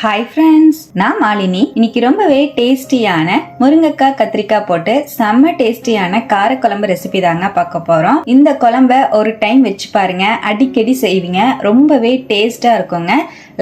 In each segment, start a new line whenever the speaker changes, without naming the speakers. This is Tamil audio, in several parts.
ஹாய் ஃப்ரெண்ட்ஸ் நான் மாலினி. இன்னைக்கு ரொம்பவே டேஸ்டியான முருங்கைக்காய் கத்திரிக்காய் போட்டு செம்ம டேஸ்டியான காரக்குழம்பு ரெசிபி தாங்க பார்க்க போறோம். இந்த குழம்ப ஒரு டைம் வச்சு பாருங்க. அடிக்கடி செய்வீங்க. ரொம்பவே டேஸ்டா இருக்குங்க.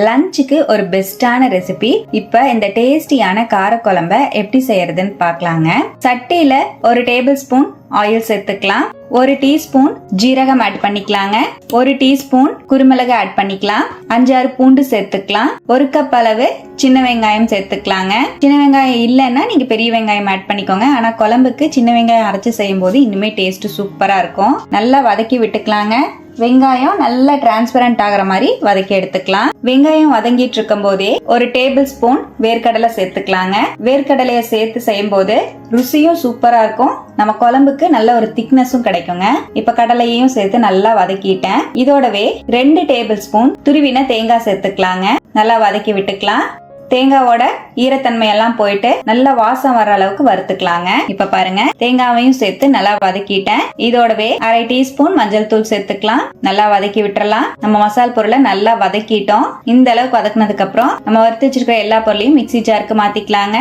லஞ்சுக்கு ஒரு பெஸ்டான ரெசிபி இப்போ இந்த டேஸ்டியான காரக்குழம்ப எப்படி செய்யறதுன்னு பார்க்கலாங்க. சட்டியில ஒரு டேபிள் ஸ்பூன் ஆயில் சேர்த்துக்கலாம். ஒரு டீஸ்பூன் ஜீரகம் ஆட் பண்ணிக்கலாங்க. ஒரு டீஸ்பூன் குருமிளகு ஆட் பண்ணிக்கலாம். அஞ்சாறு பூண்டு சேர்த்துக்கலாம். ஒரு கப் அளவு சின்ன வெங்காயம் சேர்த்துக்கலாங்க. சின்ன வெங்காயம் இல்லைன்னா நீங்க பெரிய வெங்காயம் ஆட் பண்ணிக்கோங்க. ஆனா குழம்புக்கு சின்ன வெங்காயம் அரைச்சு செய்யும் போது இன்னுமே டேஸ்ட் சூப்பரா இருக்கும். நல்லா வதக்கி விட்டுக்கலாங்க. வெங்காயம் நல்லா டிரான்ஸ்பரண்ட் ஆகிற மாதிரி வதக்கி எடுத்துக்கலாம். வெங்காயம் வதங்கிட்டு இருக்கும் போதே ஒரு டேபிள் ஸ்பூன் வேர்க்கடலை சேர்த்துக்கலாங்க. வேர்க்கடலையை சேர்த்து செய்யும் போது ருசியும் சூப்பரா இருக்கும். நம்ம குழம்புக்கு நல்ல ஒரு திக்னஸும் கிடைக்குங்க. இப்ப கடலையையும் சேர்த்து நல்லா வதக்கிட்டேன். இதோடவே ரெண்டு டேபிள் ஸ்பூன் துருவின தேங்காய் சேர்த்துக்கலாங்க. நல்லா வதக்கி விட்டுக்கலாம். தேங்காவோட ஈரத்தன்மை எல்லாம் போயிட்டு நல்ல வாசம் வர அளவுக்கு வறுத்துக்கலாங்க. இப்ப பாருங்க தேங்காவையும் சேர்த்து நல்லா வதக்கிட்டேன். இதோடவே அரை டீஸ்பூன் மஞ்சள் தூள் சேர்த்துக்கலாம். நல்லா வதக்கி விட்டுறலாம். நம்ம மசால் பொருளை நல்லா வதக்கிட்டோம். இந்த அளவுக்கு வதக்குனதுக்கு அப்புறம் நம்ம வறுத்து வச்சிருக்கிற எல்லா பொருளையும் மிக்ஸி ஜாருக்கு மாத்திக்கலாங்க.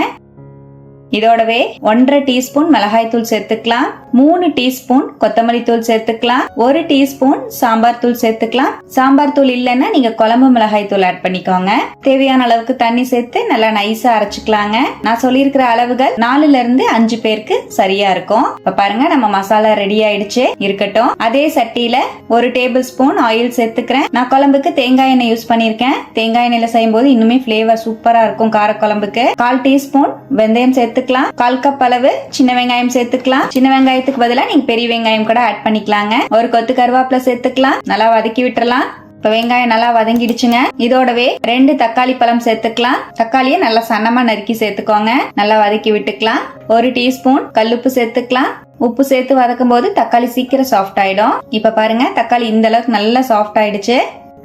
இதோடவே ஒன்றரை டீஸ்பூன் மிளகாய் தூள் சேர்த்துக்கலாம். மூணு டீஸ்பூன் கொத்தமல்லி தூள் சேர்த்துக்கலாம். ஒரு டீஸ்பூன் சாம்பார் தூள் சேர்த்துக்கலாம். சாம்பார் தூள் இல்லைன்னா நீங்க குழம்பு மிளகாய் தூள் ஆட் பண்ணிக்கோங்க. தேவையான அளவுக்கு தண்ணி சேர்த்து நல்லா நைஸா அரைச்சுக்கலாங்க. நான் சொல்லியிருக்கிற அளவுகள் நாலுல இருந்து அஞ்சு பேருக்கு சரியா இருக்கும். இப்ப பாருங்க நம்ம மசாலா ரெடி ஆயிடுச்சு. இருக்கட்டும். அதே சட்டியில ஒரு டேபிள் ஸ்பூன் ஆயில் சேர்த்துக்கிறேன். நான் குழம்புக்கு தேங்காய் எண்ணெய் யூஸ் பண்ணிருக்கேன் தேங்காய் எண்ணெயில செய்யும் போது இன்னுமே பிளேவர் சூப்பரா இருக்கும் கார குழம்புக்கு கால் டீஸ்பூன் வெந்தயம் சேர்த்துக்கலாம். கால் கப் அளவு சின்ன வெங்காயம் சேர்த்துக்கலாம். சின்ன வெங்காயத்துக்கு பதிலாக நீங்க பெரிய வெங்காயம் கூட ஆட் பண்ணிக்கலாங்க. ஒரு கொத்து கருவேப்பிலை சேர்த்துக்கலாம். நல்லா வதக்கி விட்டுறலாம். இப்ப வெங்காயம் நல்லா வதங்கிடுச்சுங்க. இதோடவே ரெண்டு தக்காளி பழம் சேர்த்துக்கலாம். தக்காளியை நல்லா சன்னமா நறுக்கி சேர்த்துக்கோங்க. நல்லா வதக்கி விட்டுக்கலாம். ஒரு டீஸ்பூன் கல்லுப்பு சேர்த்துக்கலாம். உப்பு சேர்த்து வதக்கும் போது தக்காளி சீக்கிரம் சாஃப்ட் ஆயிடும். இப்ப பாருங்க தக்காளி இந்த அளவுக்கு நல்லா சாஃப்ட் ஆயிடுச்சு.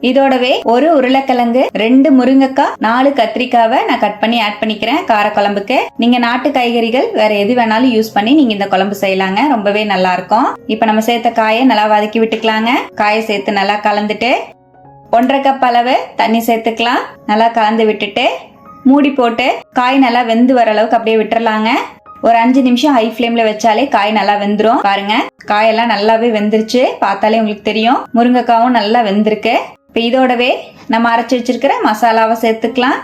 இதோடவே ஒரு உருளைக்கிழங்கு ரெண்டு முருங்கைக்காய் நாலு கத்திரிக்காவை நான் கட் பண்ணி ஆட் பண்ணிக்கிறேன் கார குழம்புக்கு நீங்க நாட்டு காய்கறிகள் வேற எது வேணாலும் யூஸ் பண்ணி நீங்க இந்த குழம்பு செய்யலாங்க. ரொம்பவே நல்லா இருக்கும். இப்ப நம்ம சேர்த்த காயை நல்லா வதக்கி விட்டுக்கலாங்க. காயை சேர்த்து நல்லா கலந்துட்டு ஒன்றரை கப் அளவு தண்ணி சேர்த்துக்கலாம். நல்லா கலந்து விட்டுட்டு மூடி போட்டு காய் நல்லா வெந்து வர அளவுக்கு அப்படியே விட்டுறலாங்க. ஒரு அஞ்சு நிமிஷம் ஹை ஃப்ளேம்ல வச்சாலே காய் நல்லா வெந்துரும். பாருங்க காயெல்லாம் நல்லாவே வெந்துருச்சு. பார்த்தாலே உங்களுக்கு தெரியும். முருங்கைக்காவும் நல்லா வெந்திருக்கு. இப்போ இதோடவே நம்ம அரைச்சி வச்சிருக்கிற மசாலாவை சேர்த்துக்கலாம்.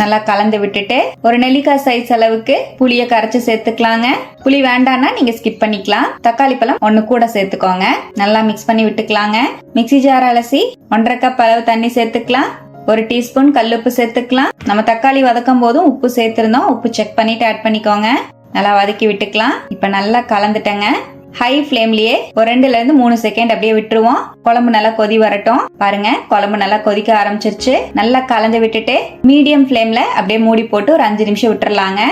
நல்லா கலந்து விட்டுட்டு ஒரு நெல்லிக்காய் சைஸ் அளவுக்கு புளியை கரைச்சு சேர்த்துக்கலாங்க. புளி வேண்டாம்னா நீங்க ஸ்கிப் பண்ணிக்கலாம். தக்காளி பழம் ஒன்னு கூட சேர்த்துக்கோங்க. நல்லா மிக்ஸ் பண்ணி விட்டுக்கலாங்க. மிக்ஸி ஜார் அலசி ஒன்றரை கப் அளவு தண்ணி சேர்த்துக்கலாம். ஒரு டீஸ்பூன் கல்லுப்பு சேர்த்துக்கலாம். நம்ம தக்காளி வதக்கும் போதும் உப்பு சேர்த்திருந்தோம். உப்பு செக் பண்ணிட்டு ஆட் பண்ணிக்கோங்க. நல்லா வதக்கி விட்டுக்கலாம். இப்ப நல்லா கலந்துட்டேங்க. ஹை ஃப்ளேம்லயே ஒரு ரெண்டுல இருந்து மூணு செகண்ட் அப்படியே விட்டுருவோம். குழம்பு நல்லா கொதி வரட்டும். பாருங்க குழம்பு நல்லா கொதிக்க ஆரம்பிச்சிருச்சு. நல்லா கலந்து விட்டுட்டு மீடியம் ஃப்ளேம்ல அப்படியே மூடி போட்டு ஒரு அஞ்சு நிமிஷம் விட்டுறலாங்க.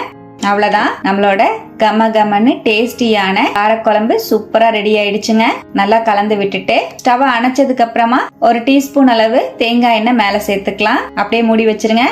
அவ்வளவுதான். நம்மளோட கம கமன்னு டேஸ்டியான காரக்குழம்பு சூப்பரா ரெடி ஆயிடுச்சுங்க. நல்லா கலந்து விட்டுட்டு ஸ்டவ் அணைச்சதுக்கு அப்புறமா ஒரு டீஸ்பூன் அளவு தேங்காய் எண்ணெய் மேல சேர்த்துக்கலாம். அப்படியே மூடி வச்சிருங்க.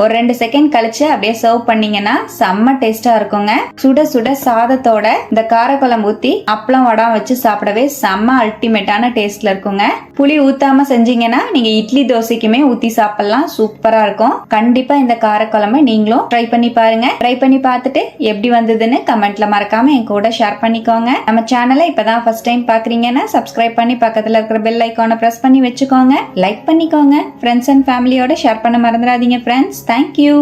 ஒரு ரெண்டு செகண்ட் கழிச்சு அப்படியே சர்வ் பண்ணீங்கன்னா செம்ம டேஸ்டா இருக்குங்க. சுட சுட சாதத்தோட இந்த காரக்குழம்பு ஊத்தி அப்பளம் வடம் வச்சு சாப்பிடவே செம்ம அல்டிமேட்டான டேஸ்ட்ல இருக்குங்க. புளி ஊத்தாம செஞ்சீங்கன்னா நீங்க இட்லி தோசைக்குமே ஊத்தி சாப்பிடலாம். சூப்பரா இருக்கும். கண்டிப்பா இந்த காரக்குழம்பு நீங்களும் ட்ரை பண்ணி பாருங்க. ட்ரை பண்ணி பார்த்துட்டு எப்படி வந்ததுன்னு கமெண்ட்ல மறக்காம என் கூட ஷேர் பண்ணிக்கோங்க. நம்ம சேனலை இப்பதான் ஃபர்ஸ்ட் டைம் பாக்குறீங்கன்னா சப்ஸ்கிரைப் பண்ணி பக்கத்துல இருக்கிற பெல் ஐக்கானை பிரஸ் பண்ணி வச்சுக்கோங்க. லைக் பண்ணிக்கோங்க. ஃப்ரெண்ட்ஸ் அண்ட் ஃபேமிலியோட ஷேர் பண்ண மறந்துடாதீங்க ஃப்ரெண்ட்ஸ் தேங்க்யூ